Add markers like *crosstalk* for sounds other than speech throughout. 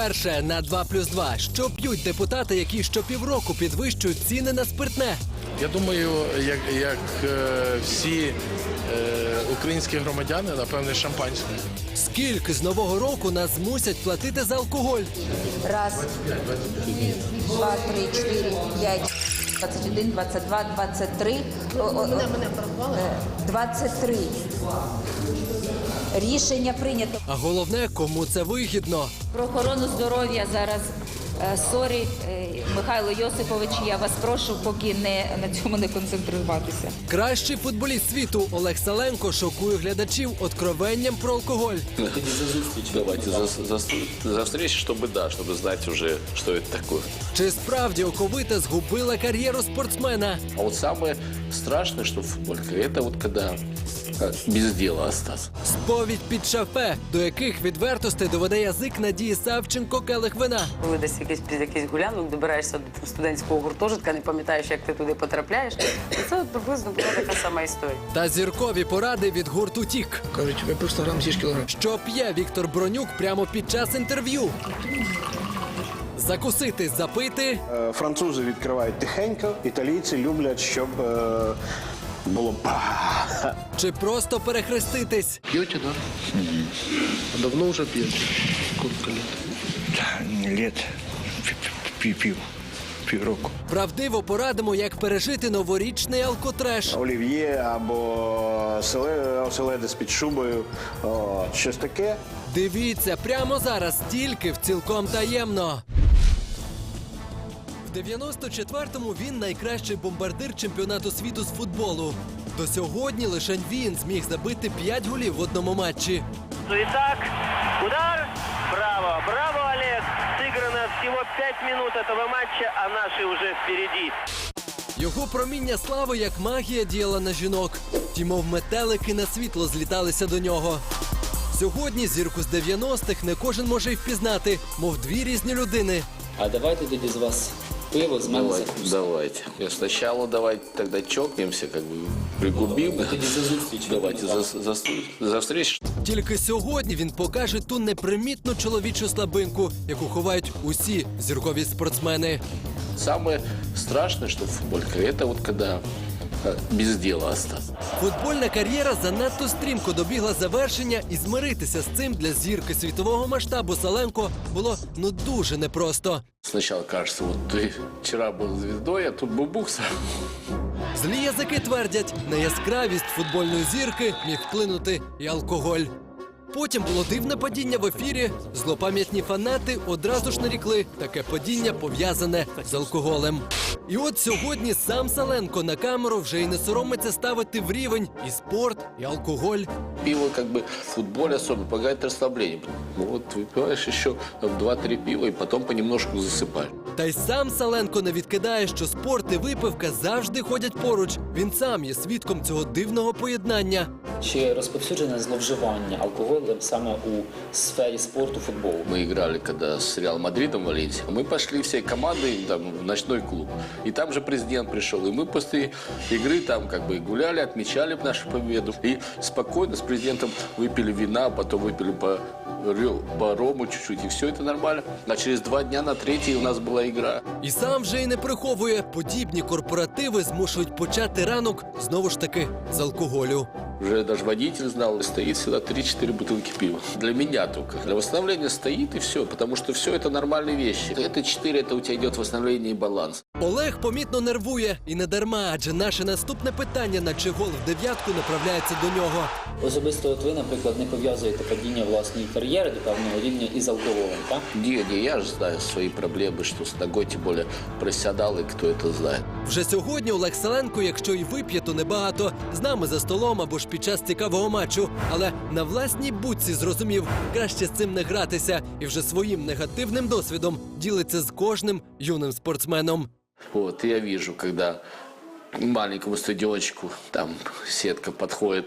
Перше на 2 плюс 2. Що п'ють депутати, які щопівроку підвищують ціни на спиртне? Я думаю, як, як е, всі е, українські громадяни, напевне, шампанське. Скільки з нового року нас змусять платити за алкоголь? Раз, два, три, чотири, п'ять, 21, 22, 23. О, о, о, е, 23. Рішення прийнято. А головне, кому це вигідно. Про охорону здоров'я зараз. е, Сорі, е, Михайло Йосипович, я вас прошу поки не на цьому не концентруватися. Кращий футболіст світу Олег Саленко шокує глядачів откровенням про алкоголь. Давайте за, за, за встречу, чтобы да, чтобы знать уже, что это такое. Чи справді оковита згубила кар'єру спортсмена? А вот самое страшное, что в футболе, это вот когда э, без дела остаться. Сповідь під шафе, до яких відвертостей доведе язик Надії Савченко келих вина. Коли десь якийсь під якийсь гулянок добираєшся до студентського гуртожитка, не пам'ятаєш, як ти туди потрапляєш. І це приблизно була така сама історія. Та зіркові поради від гурту Тік. Кажуть, випив 100 грам 6 кілограм. Що п'є Віктор Бронюк прямо під час інтерв'ю. Закусити, запити, Е, Французи відкривають тихенько, італійці люблять, щоб е, було па. чи просто перехреститись. П'єте, да? А давно вже п'єте? Скільки літ? Літ пів, півроку. Правдиво порадимо, як пережити новорічний алкотреш. Олів'є або селе- оселедець під шубою, о, щось таке. Дивіться прямо зараз, тільки в цілком таємно. В 94-му він найкращий бомбардир чемпіонату світу з футболу. До сьогодні лише він зміг забити 5 голів в одному матчі. Итак, удар. Браво, браво, всего 5 минут этого матча, а наши уже впереди. Його проміння слави як магія діяла на жінок. Ті, мов метелики на світло зліталися до нього. Сьогодні зірку з 90-х не кожен може й впізнати, мов дві різні людини. А давайте тоді з вас пиво з мене Давайте, закусимо. давайте. И Сначала давайте тогда чокнемся, как бы зустріч. Давайте за, за, за встречу. Тільки сьогодні він покаже ту непримітну чоловічу слабинку, яку ховають усі зіркові спортсмени. Самое страшное, что в футболе, это вот без діла остатися. Футбольна кар'єра занадто стрімко добігла завершення, і змиритися з цим для зірки світового масштабу Саленко було ну дуже непросто. Спочатку кажеться, от ти вчора був звіздою, а тут бубукса. Злі язики твердять, на яскравість футбольної зірки міг вплинути і алкоголь. Потім було дивне падіння в ефірі. Злопам'ятні фанати одразу ж нарікли таке падіння пов'язане з алкоголем. І от сьогодні сам Саленко на камеру вже й не соромиться ставити в рівень і спорт, і алкоголь. Пиво как бы в футболе особенно помогает расслаблению. Ну вот выпиваешь еще 2-3 пива и потом понемножку засыпаешь. Та й сам Саленко не відкидає, що спорт і випивка завжди ходять поруч. Він сам є свідком цього дивного поєднання. Чи розповсюджене зловживання алкоголем саме у сфері спорту футболу? Мы играли, когда с Реал Мадридом в Валенсии. Мы пошли всей командой там, в ночной клуб. И там же президент пришел. И мы после игры там как бы гуляли, отмечали нашу победу. И спокойно с президентом выпили вина, потом выпили по, рё- по рому чуть-чуть. И все это нормально. А через два дня на третий у нас была игра. І сам вже й не приховує, подібні корпоративи змушують почати ранок знову ж таки з алкоголю. Уже даже водитель знал, стоит всегда 3-4 бутылки пива. Для меня только. Для восстановления стоит и все, потому что все это нормальные вещи. Это 4, это у тебя идет восстановление и баланс. Олег помітно нервує і не дарма, адже наше наступне питання на чи гол в дев'ятку направляється до нього. Особисто от ви, наприклад, не пов'язуєте падіння власної кар'єри до певного рівня із алкоголем, так? Не, не, я же знаю свои проблемы, что с ногой, тем более профессионалы, кто это знает. Вже сьогодні Олег Саленко, якщо і вип'є, то небагато з нами за столом або ж під час цікавого матчу. Але на власній будці зрозумів, краще з цим не гратися, і вже своїм негативним досвідом ділиться з кожним юним спортсменом. Вот, и я вижу, когда к маленькому стадиончику, там сетка подходит,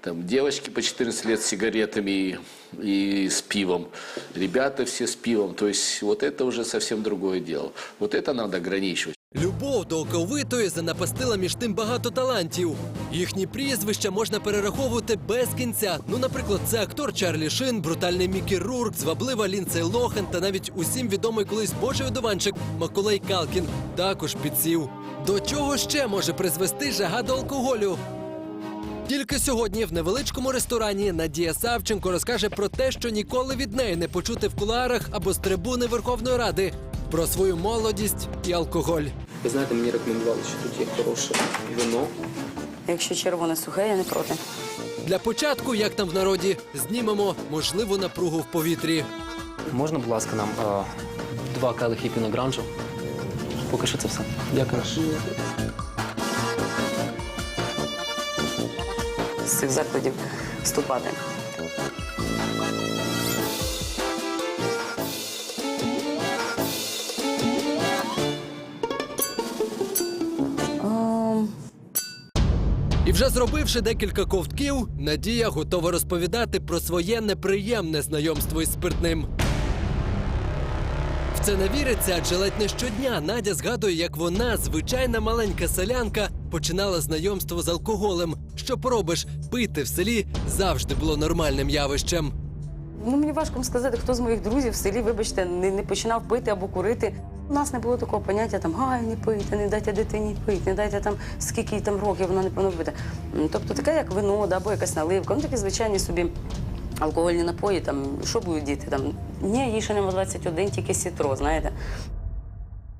там девочки по 14 лет с сигаретами и, и с пивом, ребята все с пивом, то есть вот это уже совсем другое дело. Вот это надо ограничивать. Любов до оковитої занапастила між тим багато талантів. Їхні прізвища можна перераховувати без кінця. Ну, наприклад, це актор Чарлі Шин, брутальний Мікі Рурк, зваблива Лінцей Лохан та навіть усім відомий колись божий одуванчик Маколей Калкін також підсів. До чого ще може призвести жага до алкоголю? Тільки сьогодні в невеличкому ресторані Надія Савченко розкаже про те, що ніколи від неї не почути в кулуарах або з трибуни Верховної Ради про свою молодість і алкоголь. Ви знаєте, мені рекомендували, що тут є хороше вино. Якщо червоне сухе, я не проти. Для початку, як там в народі, знімемо можливу напругу в повітрі. Можна, будь ласка, нам е, два келихи піногранжу? Поки що це все. Дякую. З цих закладів вступати. І вже зробивши декілька ковтків, Надія готова розповідати про своє неприємне знайомство із спиртним. В це не віриться, адже ледь не щодня Надя згадує, як вона, звичайна маленька селянка, починала знайомство з алкоголем. Що поробиш, пити в селі завжди було нормальним явищем. Ну, мені важко сказати, хто з моїх друзів в селі, вибачте, не, не починав пити або курити. У нас не було такого поняття там гай, не пийте, не дайте дитині пити, не дайте там скільки там років вона не повинна пити. Тобто таке, як вино, да, або якась наливка, ну такі звичайні собі алкогольні напої, там, що будуть діти? Там, ні, їй ще нема 21, тільки сітро, знаєте.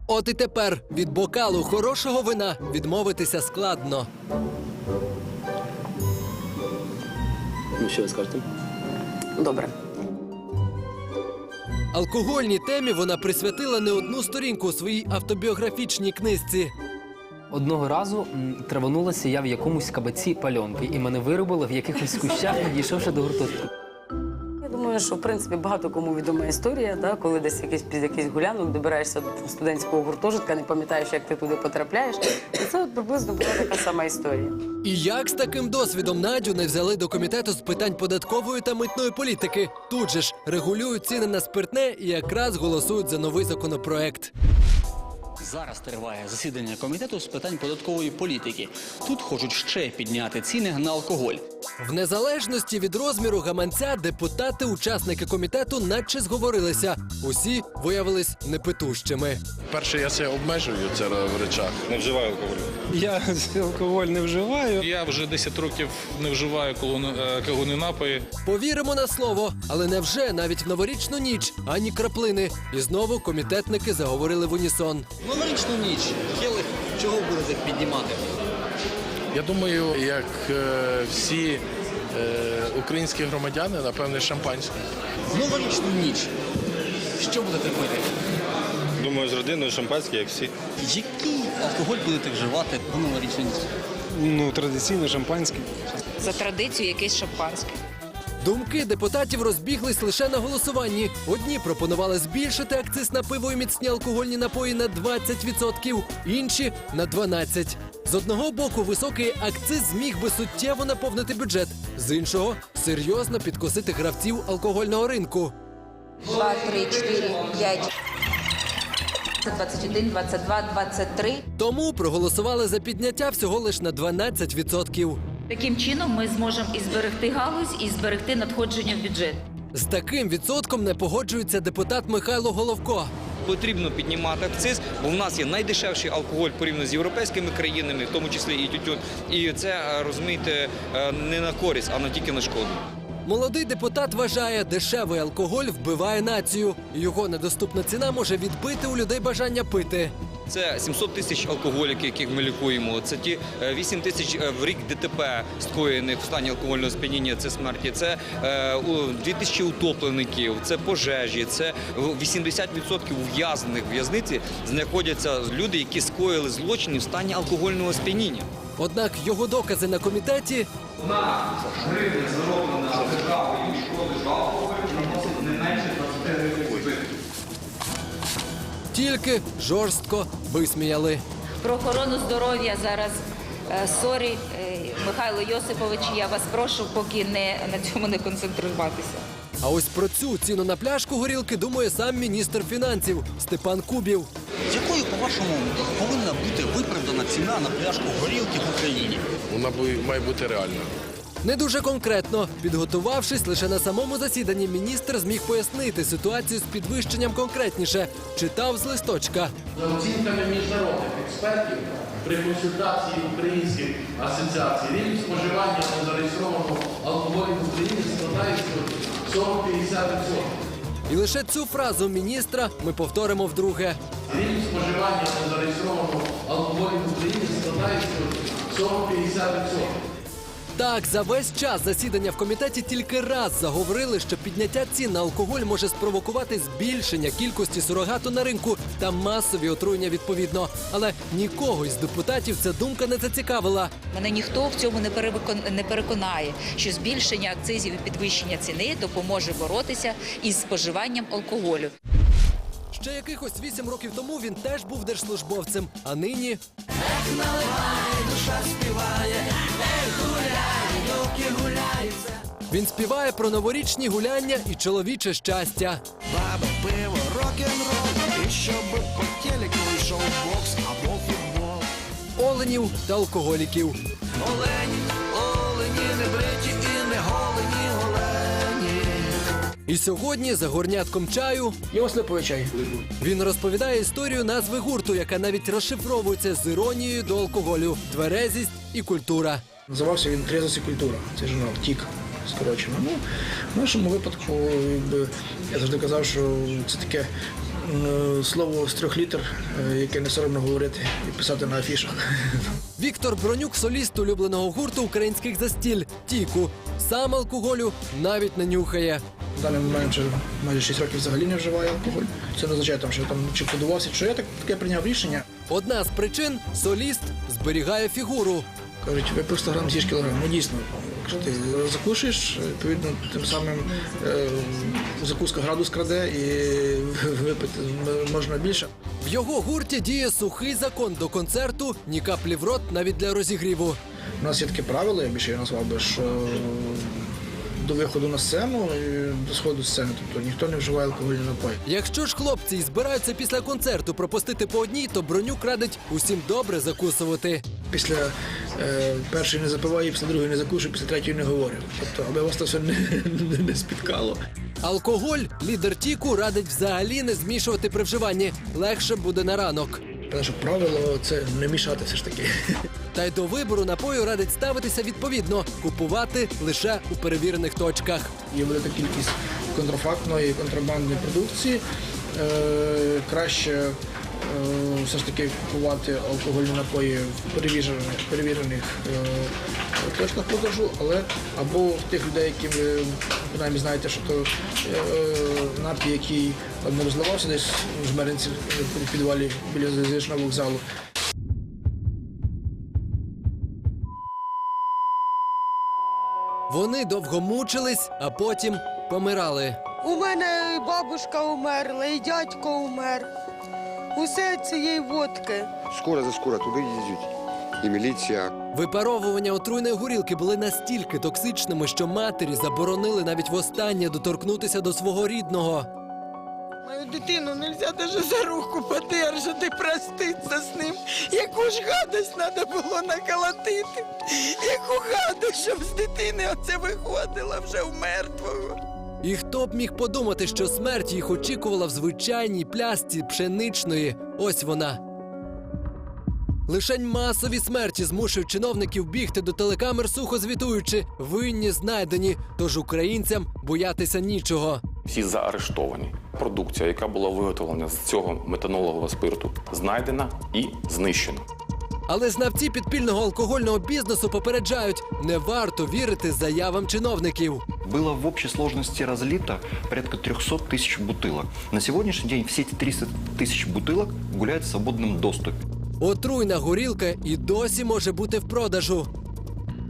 От і тепер від бокалу хорошого вина відмовитися складно. Ну, що ви скажете? Добре. Алкогольній темі вона присвятила не одну сторінку у своїй автобіографічній книжці. Одного разу м, траванулася я в якомусь кабаці пальонки, і мене виробило в якихось кущах, не дійшовши до гуртожитку. Я думаю, що в принципі багато кому відома історія, да, коли десь якийсь під якийсь гулянок добираєшся до студентського гуртожитка, не пам'ятаєш, як ти туди потрапляєш. І це от приблизно була така сама історія. І як з таким досвідом Надю не взяли до комітету з питань податкової та митної політики? Тут же ж регулюють ціни на спиртне і якраз голосують за новий законопроект. Зараз триває засідання комітету з питань податкової політики. Тут хочуть ще підняти ціни на алкоголь. В незалежності від розміру гаманця депутати, учасники комітету, наче зговорилися. Усі виявились непитущими. Перше, я себе обмежую це в речах. Не вживаю алкоголю. Я алкоголь не вживаю. Я вже 10 років не вживаю алкогольні напої. Повіримо на слово, але невже навіть в новорічну ніч ані краплини. І знову комітетники заговорили в унісон. Новорічну ніч. Келих, чого будете піднімати? Я думаю, як е, всі е, українські громадяни, напевне, шампанське. Новорічну ніч. Що будете пити? Думаю, з родиною шампанське, як всі. Який алкоголь будете вживати в новорічну ніч? Ну, традиційно шампанське. За традицію якесь шампанське. Думки депутатів розбіглись лише на голосуванні. Одні пропонували збільшити акциз на пиво і міцні алкогольні напої на 20%, інші на 12%. З одного боку, високий акциз зміг би суттєво наповнити бюджет, з іншого серйозно підкосити гравців алкогольного ринку. 2, 3, 4, 5, 21, 22, 23. Тому проголосували за підняття всього лиш на 12%. Таким чином ми зможемо і зберегти галузь, і зберегти надходження в бюджет. З таким відсотком не погоджується депутат Михайло Головко. Потрібно піднімати акциз, бо в нас є найдешевший алкоголь порівняно з європейськими країнами, в тому числі і тютюн. І це е, розумієте е, не на користь, а на тільки на шкоду. Молодий депутат вважає, дешевий алкоголь вбиває націю. Його недоступна ціна може відбити у людей бажання пити. Це 700 тисяч алкоголіків, яких ми лікуємо. Це ті е, 8 тисяч е, в рік ДТП скоєних в стані алкогольного сп'яніння. Це смерті. Це е, у- 2 тисячі утоплеників, це пожежі, це 80% ув'язнених в в'язниці знаходяться люди, які скоїли злочини в стані алкогольного сп'яніння. Однак його докази на комітеті тільки жорстко висміяли. Про охорону здоров'я зараз е, сорі, е, Михайло Йосипович, я вас прошу, поки не на цьому не концентруватися. А ось про цю ціну на пляшку горілки думає сам міністр фінансів Степан Кубів. З якою, по-вашому, повинна повинна бути виправдана ціна на пляшку горілки в Україні. Вона має бути реальна. Не дуже конкретно. Підготувавшись лише на самому засіданні, міністр зміг пояснити ситуацію з підвищенням конкретніше. Читав з листочка. За оцінками міжнародних експертів при консультації українських асоціацій рівень споживання незареєстрованого алкоголю в Україні складає 40-50%. І лише цю фразу міністра ми повторимо вдруге. Рівень споживання незареєстрованого алкоголю в Україні складає 40-50%. Так, за весь час засідання в комітеті тільки раз заговорили, що підняття цін на алкоголь може спровокувати збільшення кількості сурогату на ринку та масові отруєння відповідно. Але нікого із депутатів ця думка не зацікавила. Мене ніхто в цьому не перевикон- не переконає, що збільшення акцизів і підвищення ціни допоможе боротися із споживанням алкоголю. Ще якихось вісім років тому він теж був держслужбовцем, а нині він співає про новорічні гуляння і чоловіче щастя. Баба, пиво, рок-н-рол, і щоб по телеку йшов бокс або футбол. Оленів та алкоголіків. Олені, І сьогодні за горнятком чаю Я вас липовий чай. він розповідає історію назви гурту, яка навіть розшифровується з іронією до алкоголю, тверезість і культура. Називався він «Трезвость і культура. Це журнал Тік. Скорочено. Ну, в нашому випадку, якби, я завжди казав, що це таке е, слово з трьох літер, е, яке не соромно говорити і писати на афішах. *laughs* Віктор Бронюк, соліст улюбленого гурту українських застіль Тіку. Сам алкоголю навіть не нюхає. В даний момент вже майже 6 років взагалі не вживаю алкоголь. Це не означає, там, що я там чи подувався, що я так таке прийняв рішення. Одна з причин соліст зберігає фігуру. Кажуть, випив 100 грам, з'їж кілограм. Ну дійсно, якщо ти закушаєш, відповідно, тим самим е, закуска градус краде і *laughs* випити можна більше. В його гурті діє сухий закон до концерту, ні каплі в рот навіть для розігріву. У нас є таке правило, я більше його назвав би, що до виходу на сцену і до сходу з сцени, тобто ніхто не вживає алкогольні напої. Якщо ж хлопці збираються після концерту пропустити по одній, то бронюк радить усім добре закусувати. Після е, першої не запиваю, після другої не закушую, після третьої не говорю. Тобто, аби вас це все не, не, не спіткало. Алкоголь лідер Тіку радить взагалі не змішувати при вживанні. Легше буде на ранок. Тому що правило це не мішати все ж таки. *laughs* Та й до вибору напою радить ставитися відповідно, купувати лише у перевірених точках. Є велика кількість контрафактної контрабандної продукції. Е, краще е, все ж таки купувати алкогольні напої в перевірених, перевірених е, точках продажу, але або в тих людей, які ви принаймні знаєте, що то е, напій, який не розливався десь в жмеринці в підвалі біля залізничного вокзалу. Вони довго мучились, а потім помирали. У мене і бабушка умерла, і дядько умер. Усе цієї водки. Скоро за скоро туди їздять. І міліція. Випаровування отруйної горілки були настільки токсичними, що матері заборонили навіть востаннє доторкнутися до свого рідного. Мою дитину нельзя даже за руку подержати, проститися з ним. Яку ж гадость треба було наколотити. Яку гадость, щоб з дитини оце виходила вже в мертвого. І хто б міг подумати, що смерть їх очікувала в звичайній плясці пшеничної. Ось вона. Лишень масові смерті змушують чиновників бігти до телекамер, сухо звітуючи, винні знайдені, тож українцям боятися нічого. Всі заарештовані. Продукція, яка була виготовлена з цього метанолового спирту, знайдена і знищена. Але знавці підпільного алкогольного бізнесу попереджають, не варто вірити заявам чиновників. Было в общей сложности разлито порядка 300 тысяч бутылок. На сегодняшний день все эти 300 тысяч бутылок гуляют в свободном доступе. Отруйна горілка і досі може бути в продажу.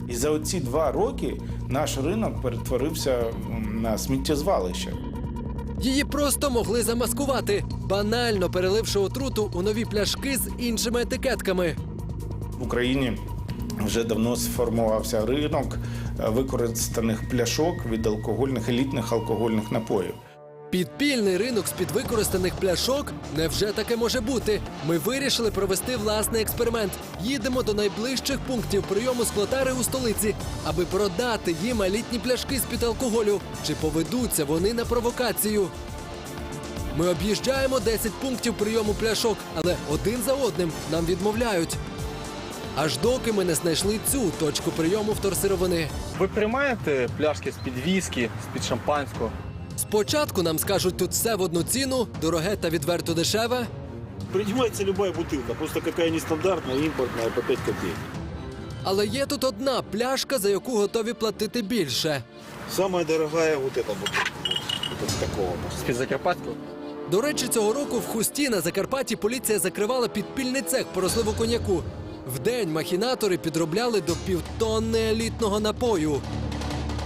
І за оці два роки наш ринок перетворився м, на сміттєзвалище. Її просто могли замаскувати, банально переливши отруту у нові пляшки з іншими етикетками. Україні вже давно сформувався ринок е, використаних пляшок від алкогольних елітних алкогольних напоїв. Підпільний ринок з під використаних пляшок? Невже таке може бути? Ми вирішили провести власний експеримент. Їдемо до найближчих пунктів прийому склотари у столиці, аби продати їм елітні пляшки з під алкоголю. Чи поведуться вони на провокацію? Ми об'їжджаємо 10 пунктів прийому пляшок, але один за одним нам відмовляють. Аж доки ми не знайшли цю точку прийому вторсировини. Ви приймаєте пляшки з-під віскі, з-під шампанського? Спочатку нам скажуть тут все в одну ціну, дороге та відверто дешеве. Принимается любая бутылка, просто какая нестандартная, импортная, по 5 копеек. Але є тут одна пляшка, за яку готові платити більше. Самая дорогая вот эта бутылка. Вот из такого. З-під Закарпатського? До речі, цього року в Хусті на Закарпатті поліція закривала підпільний цех по розливу коньяку. Вдень махінатори підробляли до півтонни елітного напою.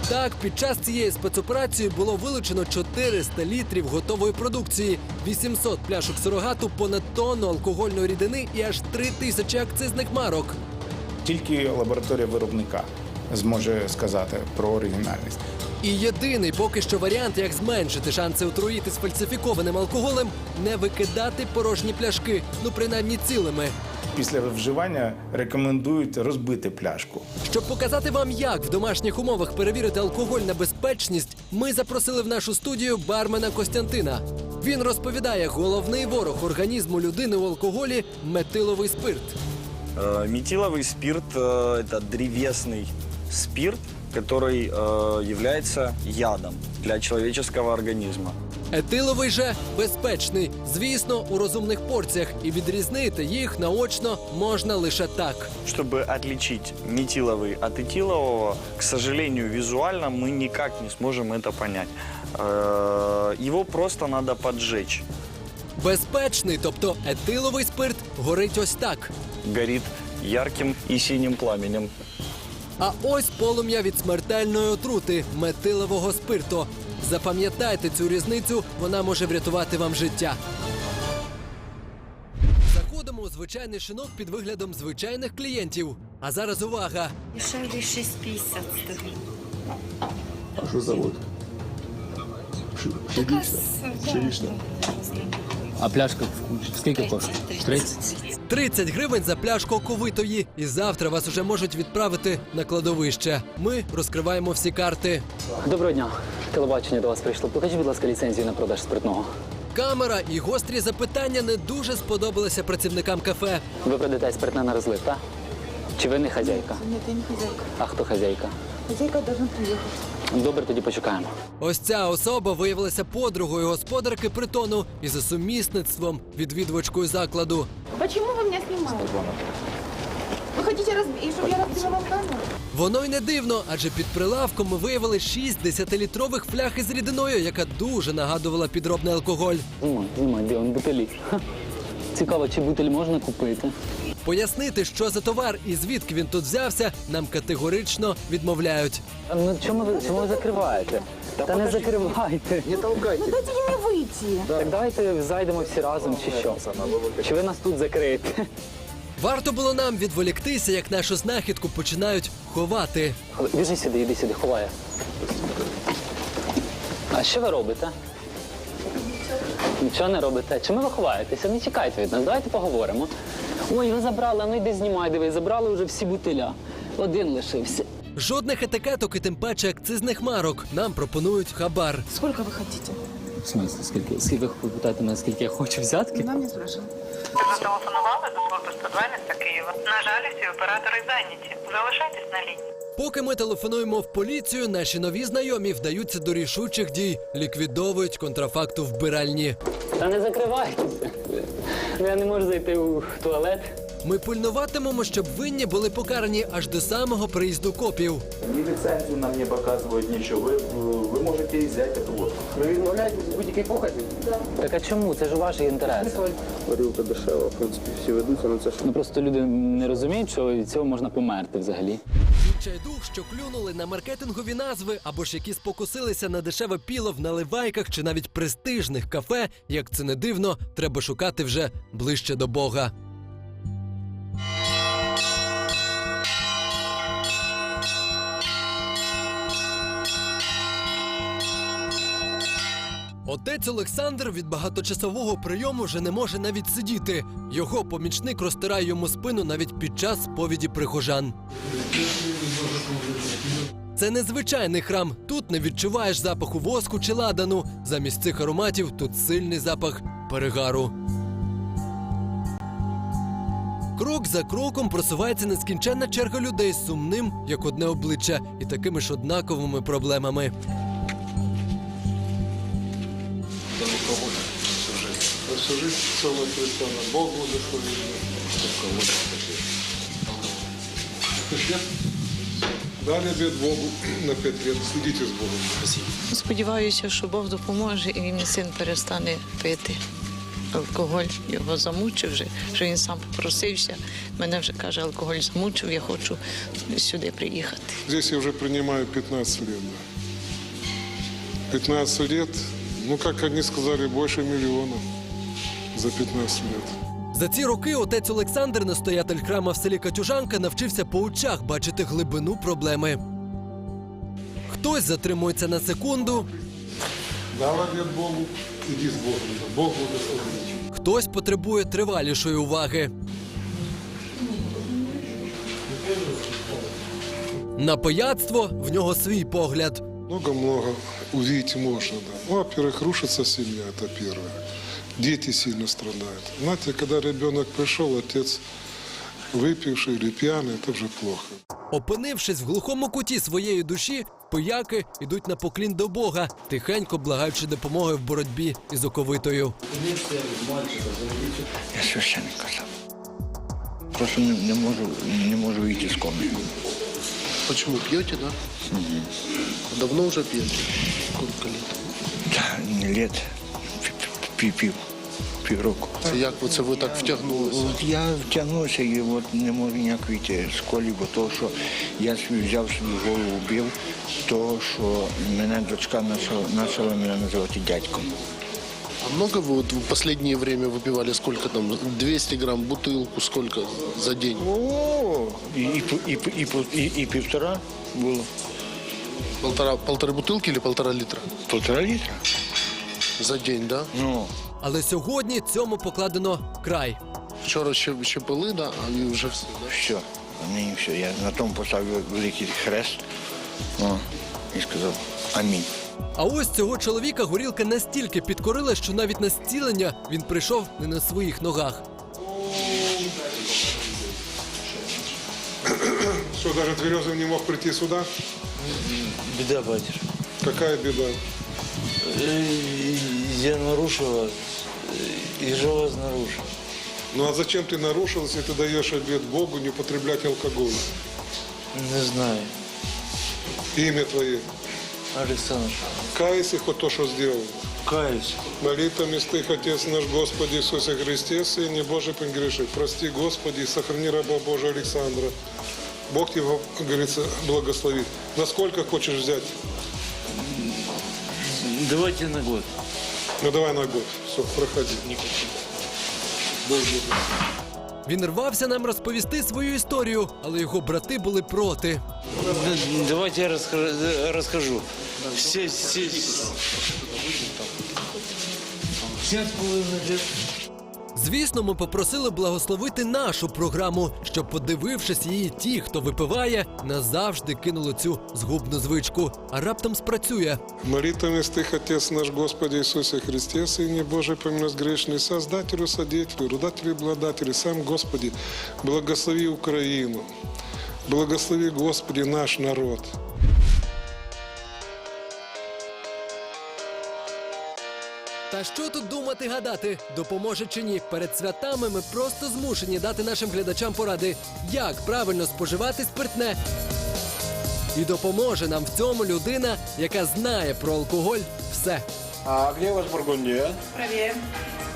Так, під час цієї спецоперації було вилучено 400 літрів готової продукції, 800 пляшок сурогату, понад тонну алкогольної рідини і аж 3 тисячі акцизних марок. Тільки лабораторія виробника зможе сказати про оригінальність. І єдиний поки що варіант, як зменшити шанси отруїти з фальсифікованим алкоголем, не викидати порожні пляшки, ну принаймні цілими Після вживання рекомендують розбити пляшку. Щоб показати вам, як в домашніх умовах перевірити алкоголь на безпечність, ми запросили в нашу студію бармена Костянтина. Він розповідає, головний ворог організму людини у алкоголі метиловий спирт. Э, Метиловый спирт э, это древесный спирт, который э, является ядом для человеческого организма. Етиловий же безпечний, звісно, у розумних порціях, і відрізнити їх наочно можна лише так. Чтобы отличить метиловый от этилового, к сожалению, визуально мы никак не сможем это понять. Э, Его просто надо поджечь. Безпечний, тобто етиловий спирт, горить ось так. Горит ярким и синим пламенем. А ось полум'я від смертельної отрути метилового спирту. Запам'ятайте цю різницю, вона може врятувати вам життя. Заходимо у звичайний шинок під виглядом звичайних клієнтів. А зараз увага! Дешевле 6,50 стоит. А що завод? А пляшка скільки коштує? 30? 30 гривень за пляшку оковитої. І завтра вас уже можуть відправити на кладовище. Ми розкриваємо всі карти. Доброго дня. Телебачення до вас прийшло. Покажіть, будь ласка, ліцензію на продаж спиртного. Камера і гострі запитання не дуже сподобалися працівникам кафе. Ви продаєте спиртне на розлив, так? Чи ви не хазяйка? Нет, я не хозяйка. А хто хазяйка? Хозяйка должна приехать. Добре, тоді почекаємо. Ось ця особа виявилася подругою господарки притону і за сумісництвом відвідувачкою закладу. Почему вы меня снимаете? Вы хотите, разби... чтобы я разбила вам камеру? Воно й не дивно, адже під прилавком ми виявили 6 10-літрових фляг із рідиною, яка дуже нагадувала підробний алкоголь. Знімай, знімай, де він бутилі. Ха. Цікаво, чи бутиль можна купити? Пояснити, що за товар і звідки він тут взявся, нам категорично відмовляють. Ну чому ви чому ви закриваєте? Та, не закривайте. Не толкайте. Ну дайте мне выйти. Так давайте зайдемо всі разом чи що? Чи ви нас тут закриєте? Варто було нам відволіктися, як нашу знахідку починають ховати. Біжи сюди, іди сюди, ховає. А що ви робите? Нічого не робите. Чому ви ховаєтеся? Не тікайте від нас, давайте поговоримо. Ой, ви забрали, ну йди знімай, диви, забрали вже всі бутиля. Один лишився. Жодних етикеток і тим паче акцизних марок. Нам пропонують хабар. Сколько вы хотите? В смысле, скільки? Скільки ви питаєте мене, скільки я хочу взятки? Нам не спрашивай. Зателефонували до служби 102 міста Києва. На жаль, всі оператори зайняті. Залишайтесь на лінії. Поки ми телефонуємо в поліцію, наші нові знайомі вдаються до рішучих дій, ліквідовують контрафакту вбиральні. Та не закривайтеся. Я не можу зайти у туалет. Ми пильнуватимемо, щоб винні були покарані аж до самого приїзду копів. Ні ліцензію нам не показують, нічого. Ви, ви можете взяти вот. Ви відмовляєтесь будь-який поході? Так а чому? Це ж у ваших інтересах. Горілка дешева, в принципі, всі ведуться на це, Ну просто люди не розуміють, що від цього можна померти взагалі. Відчайдух, що клюнули на маркетингові назви або ж які спокусилися на дешеве піло в наливайках чи навіть престижних кафе, як це не дивно, треба шукати вже ближче до Бога. Отець Олександр від багаточасового прийому вже не може навіть сидіти. Його помічник розтирає йому спину навіть під час сповіді прихожан. Це незвичайний храм. Тут не відчуваєш запаху воску чи ладану. Замість цих ароматів тут сильний запах перегару. Крок за кроком просувається нескінченна черга людей з сумним, як одне обличчя, і такими ж однаковими проблемами. Всю жизнь целая христиана. Бог благословит. Дали обед Богу на пять лет. Следите с Богом. Спасибо. Сподіваюся, що Бог допоможе і мій син перестане пити алкоголь. Його замучив вже, що він сам попросився. Мене вже каже, алкоголь замучив, я хочу сюди приїхати. Здесь я уже принимаю 15 лет. Да. 15 лет, ну, как они сказали, больше миллиона за 15 лет. За ці роки отець Олександр, настоятель храма в селі Катюжанка, навчився по очах бачити глибину проблеми. Хтось затримується на секунду, Дал обед Богу, иди с Богом. Бог благословит. хтось потребує тривалішої уваги. На пияцтво в нього свій погляд. Много-много увидеть можно, да. Ну, во-первых, рушится семья, это первое Дети сильно страдают. Знаете, когда ребенок пришел, отец выпивший или пьяный, это уже плохо. Опинившись в глухому куті своєї душі, пияки йдуть на поклін до Бога, тихенько благаючи допомоги в боротьбі із оковитою. Я священник казав. Просто не, не можу не можу вийти з комнаты. Почему пьете, да? Давно уже пьете? Сколько лет? Та не лет пів, пів, півроку. Це як ви це ви так втягнулися? От я втягнувся і от не можу ніяк вийти з колі, бо того, що я собі взяв собі в голову бив, того, що мене дочка почала, почала мене називати дядьком. А много вы вот в последнее время выпивали? Сколько там? 200 грамм, бутылку, сколько за день? О, і, і, і, і, і, і півтора було. Полтора, полторы бутылки или полтора литра? Полтора літра. За день, да? Ну. Але сьогодні цьому покладено край. Вчора ще, ще пили, да? а вже все, да? Все, мені все. Я на тому поставив великий хрест о, і сказав амінь. А ось цього чоловіка горілка настільки підкорила, що навіть на зцілення він прийшов не на своїх ногах. Что, даже Тверезов не мог прийти сюда? Беда, батюшка. Какая беда? Я нарушил вас. И же вас нарушил. Ну а зачем ты нарушил, если ты даешь обед Богу не употреблять алкоголь? Не знаю. Имя твое. Александр. Кайся хоть то, что сделал. Каюсь. Молитвами стых, Отец наш Господи Иисусе Христе, Сыне Божий погреши. Прости, Господи, и сохрани раба Божия Александра. Бог его, как говорится, благословит. Насколько хочешь взять? Давайте на год. Ну давай на год. Все, проходи. Благословит. Він рвався нам розповісти свою історію, але його брати були проти. Давайте я розкажу. расскажу. Все, все... Пять с половиной лет. Звісно, ми попросили благословити нашу програму, щоб, подивившись її, ті, хто випиває, назавжди кинули цю згубну звичку. А раптом спрацює. Молитвами стых, Отец наш Господи Иисусе Христе, Сыне Божий, помилуй грешный, Создателю, Содетелю, Рудателю и Благодателю, сам Господи, благослови Украину, благослови, Господи, наш народ. Та що тут думати гадати, допоможе чи ні? Перед святами ми просто змушені дати нашим глядачам поради, як правильно споживати спиртне. І допоможе нам в цьому людина, яка знає про алкоголь все. А где у вас Бургундия? Проверим.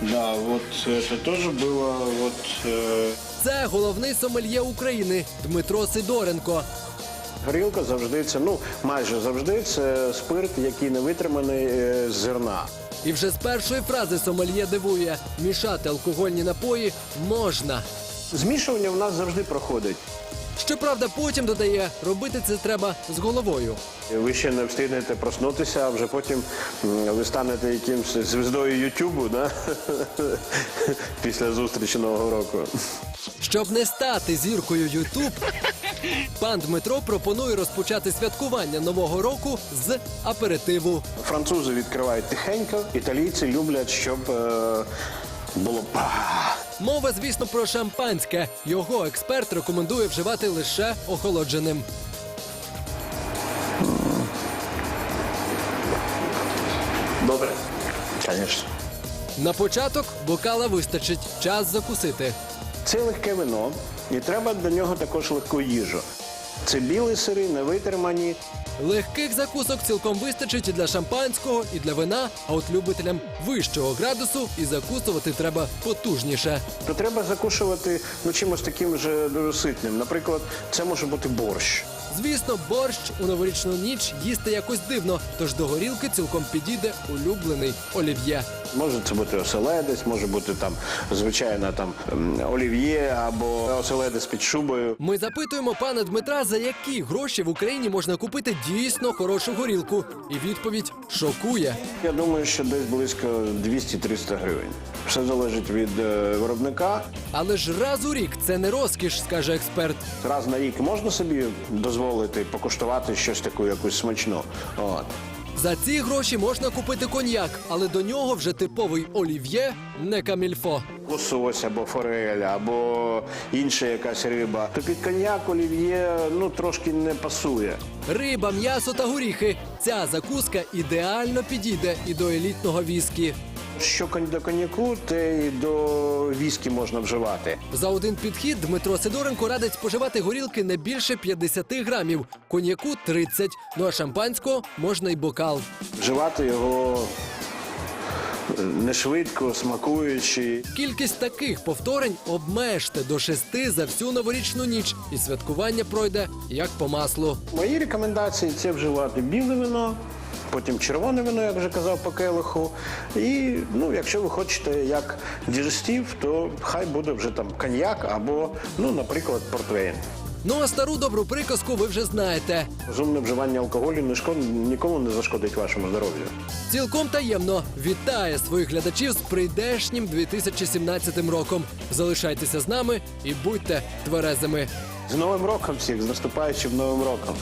Да, вот это тоже было вот... э, Це головний сомельє України Дмитро Сидоренко. Горілка завжди це, ну майже завжди це спирт, який не витриманий е, з зерна. І вже з першої фрази сомельє дивує: мішати алкогольні напої можна. Змішування в нас завжди проходить. Щоправда, потім додає, робити це треба з головою. Ви ще не встигнете проснутися, а вже потім ви станете якимсь звіздою Ютубу, да? *laughs* після зустрічі Нового року. Щоб не стати зіркою Ютуб, пан Дмитро пропонує розпочати святкування нового року з аперитиву. Французи відкривають тихенько, італійці люблять, щоб е, було па. Мова, звісно, про шампанське. Його експерт рекомендує вживати лише охолодженим. Добре. Звісно. На початок бокала вистачить. Час закусити. Це легке вино, і треба до нього також легку їжу. Це білі сири, невитримані. Легких закусок цілком вистачить і для шампанського, і для вина. А от любителям вищого градусу і закусувати треба потужніше. То треба закушувати ну, чимось таким же дуже ситним. Наприклад, це може бути борщ. Звісно, борщ у новорічну ніч їсти якось дивно, тож до горілки цілком підійде улюблений олів'є. Може це бути оселедець, може бути там звичайно там олів'є або оселедець під шубою. Ми запитуємо пана Дмитра, за які гроші в Україні можна купити дійсно хорошу горілку. І відповідь шокує. Я думаю, що десь близько 200-300 гривень. Все залежить від е, виробника. Але ж раз у рік це не розкіш, скаже експерт. Раз на рік можна собі дозволити покуштувати щось таку, якусь смачну. От. За ці гроші можна купити коньяк, але до нього вже типовий олів'є не камільфо. Лосось або форель, або інша якась риба. То під коньяк олів'є ну трошки не пасує. Риба, м'ясо та горіхи. Ця закуска ідеально підійде і до елітного віскі. Що до коньяку, те і до віскі можна вживати. За один підхід Дмитро Сидоренко радить споживати горілки не більше 50 грамів, коньяку 30, ну а шампанського можна й бокал. Вживати його е, не швидко, смакуючи. Кількість таких повторень обмежте до шести за всю новорічну ніч, і святкування пройде як по маслу. Мої рекомендації це вживати біле вино, потім червоне вино, як вже казав по келиху. І ну, якщо ви хочете як діжестів, то хай буде вже там коньяк або, ну, наприклад, портвейн. Ну а стару добру приказку ви вже знаєте. Розумне вживання алкоголю не шкод... нікому не зашкодить вашому здоров'ю. Цілком таємно вітає своїх глядачів з прийдешнім 2017 роком. Залишайтеся з нами і будьте тверезими. З Новим роком всіх, з наступаючим Новим роком.